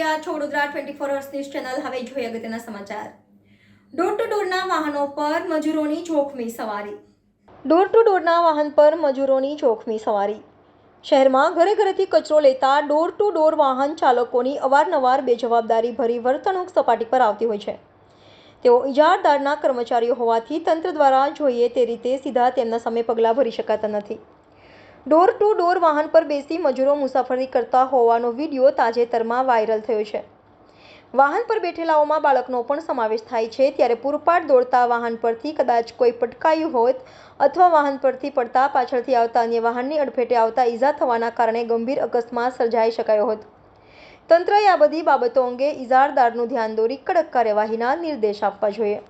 છો Vadodara twenty four hours news channel હવે જોઈએ અગત્યના સમાચાર. ડોર ટુ ડોરના વાહનો પર મજૂરોની જોખમી સવારી. ડોર ટુ ડોરના વાહન પર મજૂરોની જોખમી સવારી. શહેરમાં ઘરે ઘરેથી કચરો લેતા ડોર ટુ ડોર વાહન ચાલકોની અવારનવાર બેજવાબદારી ભરી વર્તણૂક સપાટી પર આવતી હોય છે. તેઓ ઇજારદારના કર્મચારીઓ હોવાથી તંત્ર દ્વારા જોઈએ તે રીતે સીધા તેમના સામે પગલાં ભરી શકાતા નથી. ડોર ટુ ડોર વાહન પર બેસી મજૂરો મુસાફરી કરતા હોવાનો વીડિયો તાજેતરમાં વાયરલ થયો છે. વાહન પર બેઠેલાઓમાં બાળકનો પણ સમાવેશ થાય છે. ત્યારે પૂરપાટ દોડતા વાહન પરથી કદાચ કોઈ પટકાયું હોત અથવા વાહન પરથી પડતા પાછળથી આવતા અન્ય વાહનની અડફેટે આવતા ઈજા થવાના કારણે ગંભીર અકસ્માત સર્જાઈ શકાયો હોત. તંત્રએ આ બધી બાબતો અંગે ઇજારદારનું ધ્યાન દોરી કડક કાર્યવાહીના નિર્દેશ આપવા જોઈએ.